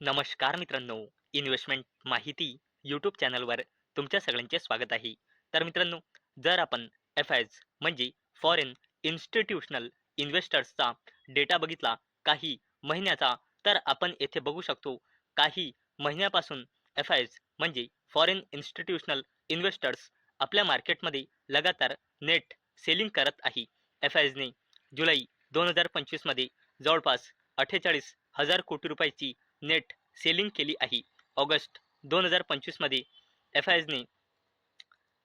नमस्कार मित्रांनो. इन्व्हेस्टमेंट माहिती यूट्यूब चॅनलवर तुमच्या सगळ्यांचे स्वागत आहे. तर मित्रांनो जर आपण एफ आयज म्हणजे फॉरेन इन्स्टिट्यूशनल इन्व्हेस्टर्सचा डेटा बघितला काही महिन्याचा तर आपण येथे बघू शकतो काही महिन्यापासून एफ आयज म्हणजे फॉरेन इन्स्टिट्यूशनल इन्व्हेस्टर्स आपल्या मार्केटमध्ये लगातार नेट सेलिंग करत आहे. एफ आयजने जुलै दोन हजार पंचवीसमध्ये जवळपास अठ्ठेचाळीस हजार कोटी रुपयाची नेट सेलिंग केली आहे. ऑगस्ट दोन हजार पंचवीसमध्ये एफ आयजने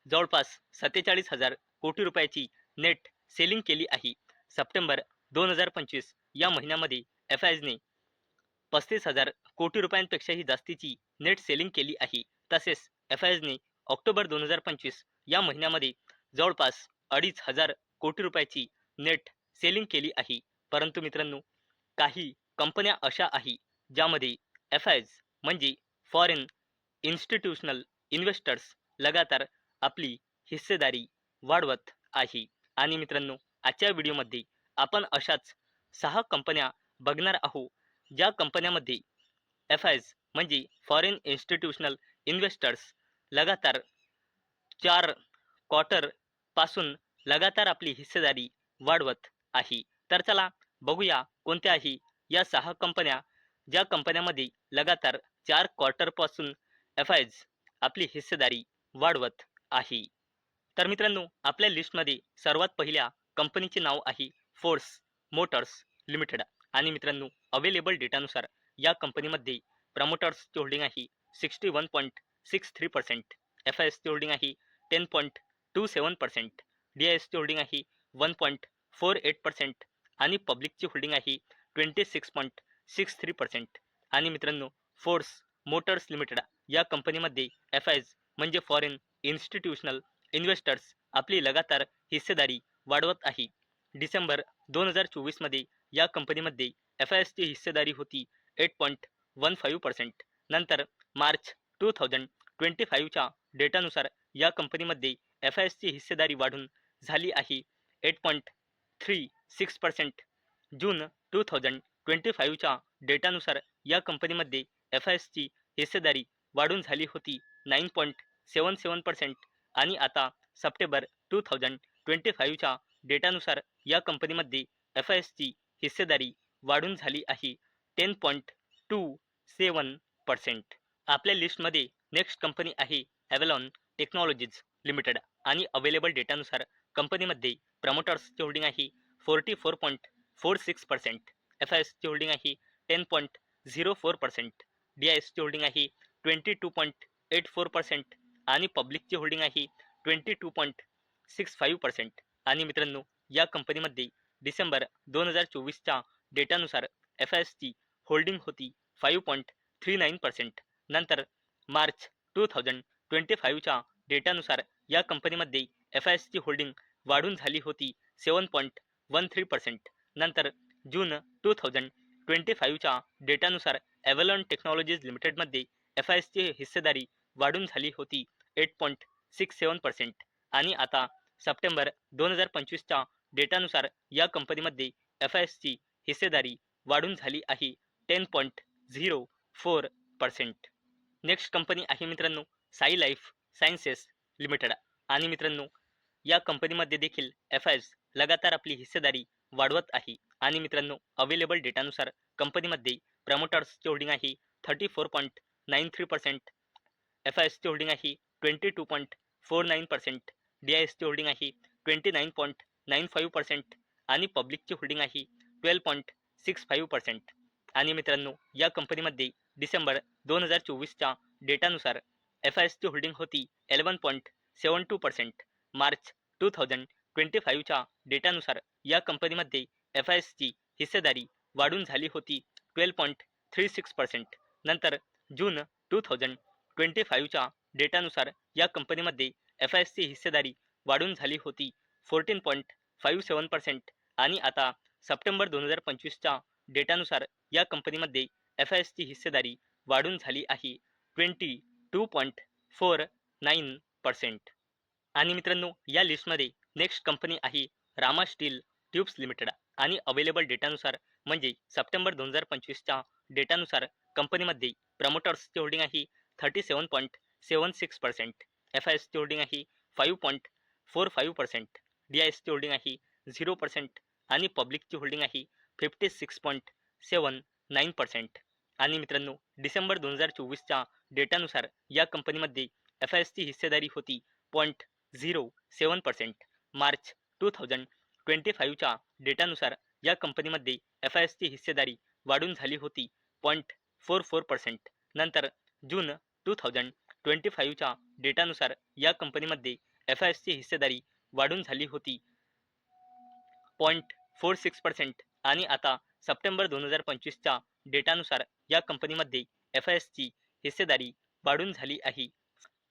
जवळपास सत्तेचाळीस हजार कोटी रुपयाची नेट सेलिंग केली आहे. सप्टेंबर दोन हजार पंचवीस या महिन्यामध्ये एफ आयजने पस्तीस हजार कोटी रुपयांपेक्षाही जास्तीची नेट सेलिंग केली आहे. तसेच एफ आयजने ऑक्टोबर दोन हजार पंचवीस या महिन्यामध्ये जवळपास अडीच हजार कोटी रुपयाची नेट सेलिंग केली आहे. परंतु मित्रांनो काही कंपन्या अशा आहे ज्यामध्ये एफ आयज म्हणजे फॉरेन इन्स्टिट्यूशनल इन्व्हेस्टर्स लगातार आपली हिस्सेदारी वाढवत आहे. आणि मित्रांनो आजच्या व्हिडिओमध्ये आपण अशाच सहा कंपन्या बघणार आहोत. ज्या कंपन्यामध्ये एफ आयज म्हणजे फॉरेन इन्स्टिट्यूशनल इन्व्हेस्टर्स लगातार चार क्वार्टरपासून लगातार आपली हिस्सेदारी वाढवत आहे. तर चला बघूया कोणत्याही या सहा कंपन्या ज्या कंपन्यामध्ये लगातार चार क्वार्टरपासून एफ आयज आपली हिस्सेदारी वाढवत आहे. तर मित्रांनो आपल्या लिस्टमध्ये सर्वात पहिल्या कंपनीचे नाव आहे फोर्स मोटर्स लिमिटेड आणि मित्रांनो अवेलेबल डेटानुसार या कंपनीमध्ये प्रमोटर्सची होल्डिंग आहे sixty one point six three percent F I एसची होल्डिंग आहे ten point two seven percent D I एसची होल्डिंग आहे one point four eight percent आणि पब्लिकची होल्डिंग आहे twenty six point six three percent. आणि मित्रांनो फोर्स मोटर्स लिमिटेड या कंपनीमध्ये एफ आयज म्हणजे फॉरेन इन्स्टिट्यूशनल इन्व्हेस्टर्स आपली लगातार हिस्सेदारी वाढवत आहे. डिसेंबर दोन हजार चोवीसमध्ये या कंपनीमध्ये एफ आय एसची हिस्सेदारी होती eight point one five percent. नंतर मार्च टू थाउजंड ट्वेंटी फाईव्हच्या डेटानुसार या कंपनीमध्ये एफ आय एसची हिस्सेदारी वाढून झाली आहे eight point three six percent. June two thousand twenty फाईव्हच्या डेटानुसार या कंपनीमध्ये एफ आय एसची हिस्सेदारी वाढून झाली होती nine point seven seven percent आणि आता सप्टेंबर टू थाउजंड ट्वेंटी फाईव्हच्या डेटानुसार या कंपनीमध्ये एफ आय एसची हिस्सेदारी वाढून झाली आहे ten point two seven percent. आपल्या लिस्टमध्ये नेक्स्ट कंपनी आहे ॲव्हलॉन टेक्नॉलॉजीज लिमिटेड आणि अवेलेबल डेटानुसार कंपनीमध्ये प्रमोटर्सची होल्डिंग आहे forty four point four six percent. F I एसची होल्डिंग आहे ten point zero four percent D I एसची होल्डिंग आहे twenty two point eight four percent आणि पब्लिकची होल्डिंग आहे twenty two point six five percent. आणि मित्रांनो या कंपनीमध्ये डिसेंबर दोन हजार चोवीसच्या डेटानुसार एफ आय एसची होल्डिंग होती five point three nine percent. नंतर मार्च टू थाउजंड ट्वेंटी फाईव्हच्या डेटानुसार या कंपनीमध्ये एफ आय एसची होल्डिंग वाढून झाली होती seven point one three percent. नंतर जून टू थाउजंड ट्वेंटी फाईव्हच्या डेटानुसार ॲव्हलॉन टेक्नॉलॉजीज लिमिटेडमध्ये एफ आय एसची हिस्सेदारी वाढून झाली होती eight point six seven percent आणि आता सप्टेंबर दोन हजार पंचवीसच्या डेटानुसार या कंपनीमध्ये एफ आय एसची हिस्सेदारी वाढून झाली आहे ten point zero four percent next company आहे मित्रांनो साई लाईफ सायन्सेस लिमिटेड. आणि मित्रांनो या कंपनीमध्ये देखील एफ आय एस लगातार आपली हिस्सेदारी वाढवत आहे. आणि मित्रांनो अवेलेबल डेटानुसार कंपनीमध्ये प्रमोटर्सची होल्डिंग आहे thirty four point nine three percent F I एसची होल्डिंग आहे twenty two point four nine percent D I एसची होल्डिंग आहे twenty nine point nine five percent आणि पब्लिकची होल्डिंग आहे twelve point six five percent आणि मित्रांनो या कंपनीमध्ये डिसेंबर दोन हजार चोवीसच्या डेटानुसार एफ आय एसची होल्डिंग होती eleven point seven two percent March two thousand twenty फाईव्हच्या डेटानुसार या कंपनीमध्ये एफ आय एसची हिस्सेदारी वाढून झाली होती twelve point three six percent नंतर जून टू थाउजंड ट्वेंटी फाईव्हच्या डेटानुसार या कंपनीमध्ये एफ आय एसची हिस्सेदारी वाढून झाली होती fourteen point five seven percent आणि आता सप्टेंबर दोन हजार पंचवीसच्या डेटानुसार या कंपनीमध्ये एफ आय एसची हिस्सेदारी वाढून झाली आहे twenty two point four nine percent आणि मित्रांनो या लिस्टमध्ये नेक्स्ट कंपनी आहे रामा स्टील ट्यूब्स लिमिटेड. आणि अवेलेबल डेटानुसार म्हणजे सप्टेंबर दोन हजार पंचवीसच्या डेटानुसार कंपनीमध्ये प्रमोटर्सची होल्डिंग आहे thirty seven point seven six percent F I एसची होल्डिंग आहे five point four five percent D I एसची होल्डिंग आहे झिरो पर्सेंट आणि पब्लिकची होल्डिंग आहे fifty six point seven nine percent आणि मित्रांनो डिसेंबर दोन हजार चोवीसच्या डेटानुसार या कंपनीमध्ये एफ आय एसची हिस्सेदारी होती point zero seven percent March two thousand twenty फाईव्हच्या डेटानुसार या कंपनीमध्ये एफ आय एसची हिस्सेदारी वाढून झाली होती पॉईंट फोर फोर पर्सेंट नंतर जून टू थाउजंड ट्वेंटी फाईव्हच्या डेटानुसार या कंपनीमध्ये एफ आय एसची हिस्सेदारी वाढून झाली होती पॉईंट फोर सिक्स पर्सेंट आणि आता सप्टेंबर दोन हजार पंचवीसच्या डेटानुसार या कंपनीमध्ये एफ आय एसची हिस्सेदारी वाढून झाली आहे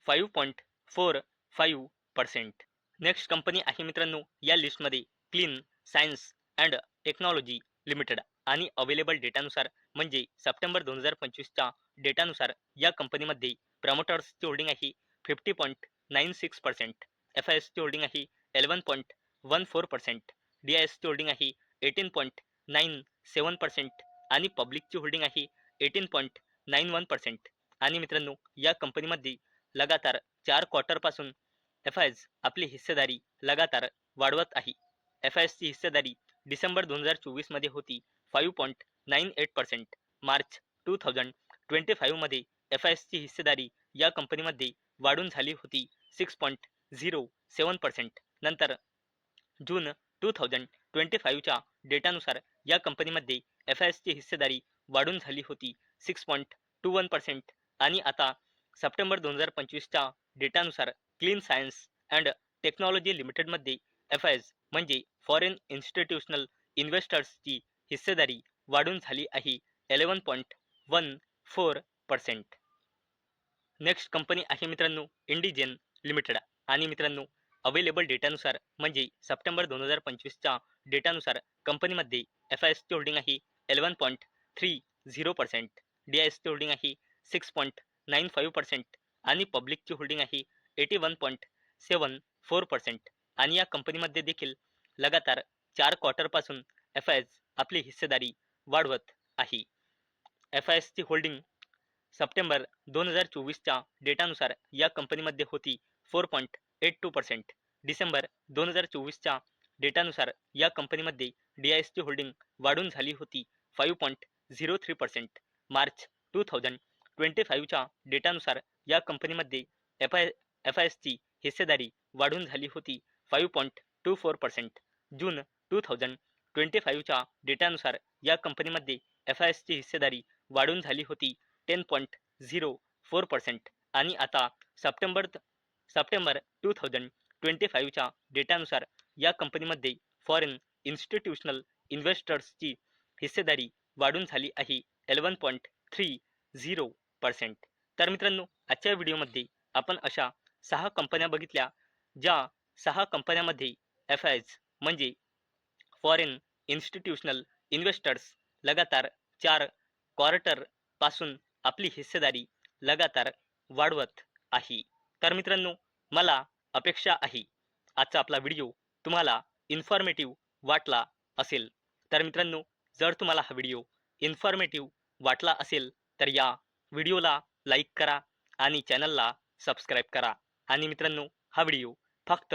five point four five percent next company आहे मित्रांनो या लिस्टमध्ये clean science and technology limited आणि अवेलेबल डेटानुसार म्हणजे सप्टेंबर दोन हजार पंचवीसच्या डेटानुसार या कंपनीमध्ये प्रमोटर्सची होल्डिंग आहे fifty point nine six percent F I एसची होल्डिंग आहे eleven point one four percent D I एसची होल्डिंग आहे eighteen point nine seven percent आणि पब्लिकची होल्डिंग आहे eighteen point nine one percent. आणि मित्रांनो या कंपनीमध्ये लगातार चार क्वार्टरपासून एफ आय एस आपली हिस्सेदारी लगातार वाढवत आहे. एफ आय एसची हिस्सेदारी डिसेंबर दोन हजार चोवीसमध्ये होती. Five point nine eight percent March two thousand twenty फाईव्हमध्ये F I एसची हिस्सेदारी या कंपनीमध्ये वाढून झाली होती. Six point zero seven percent नंतर जून टू थाउजंड ट्वेंटी फाईव्हच्या डेटानुसार या कंपनीमध्ये एफ आय एसची हिस्सेदारी वाढून झाली होती. Six point two one percent आणि आता सप्टेंबर दोन हजार पंचवीसच्या डेटानुसार क्लीन सायन्स अँड टेक्नॉलॉजी लिमिटेडमध्ये एफ आय एस म्हणजे फॉरेन इन्स्टिट्यूशनल इन्व्हेस्टर्सची हिस्सेदारी वाढून झाली आहे. Eleven point one four percent next company आहे मित्रांनो इंडिजेन लिमिटेड आणि मित्रांनो अवेलेबल डेटानुसार म्हणजे सप्टेंबर दोन हजार पंचवीसच्या डेटानुसार कंपनीमध्ये एफ आय एसची होल्डिंग आहे eleven point three zero percent D I एसची होल्डिंग आहे six point nine five percent आणि पब्लिकची होल्डिंग आहे eighty one point seven four percent आणि या कंपनीमध्ये देखील लगातार चार क्वार्टरपासून एफ आय एस आपली हिस्सेदारी वाढवत आहे. एफ आय एसची होल्डिंग सप्टेंबर दोन हजार चोवीसच्या डेटानुसार या कंपनीमध्ये होती four point eight two percent December दोन हजार चोवीसच्या डेटानुसार या कंपनीमध्ये डी आय एसची होल्डिंग वाढून झाली होती five point zero three percent March two thousand twenty फाईव्हच्या डेटानुसार या कंपनीमध्ये एफ आय एफ आय एसची हिस्सेदारी वाढून झाली होती five point two four percent June two thousand twenty फाईव्हच्या डेटानुसार या कंपनीमध्ये एफ आय एसची हिस्सेदारी वाढून झाली होती ten point zero four percent आणि आता September September two thousand twenty फाईव्हच्या डेटानुसार या कंपनीमध्ये फॉरेन इन्स्टिट्यूशनल इन्व्हेस्टर्सची हिस्सेदारी वाढून झाली आहे eleven point three zero percent तर मित्रांनो आजच्या व्हिडिओमध्ये आपण अशा सहा कंपन्या बघितल्या ज्या सहा कंपन्यामध्ये एफ आय म्हणजे फॉरेन इन्स्टिट्यूशनल इन्व्हेस्टर्स लगातार चार क्वार्टरपासून आपली हिस्सेदारी लगातार वाढवत आहे. तर मित्रांनो मला अपेक्षा आहे. आजचा आपला व्हिडिओ तुम्हाला इन्फॉर्मेटिव्ह वाटला असेल. तर मित्रांनो जर तुम्हाला हा व्हिडिओ इन्फॉर्मेटिव्ह वाटला असेल तर या व्हिडिओला लाईक करा आणि चॅनलला सबस्क्राईब करा. आणि मित्रांनो हा व्हिडिओ फक्त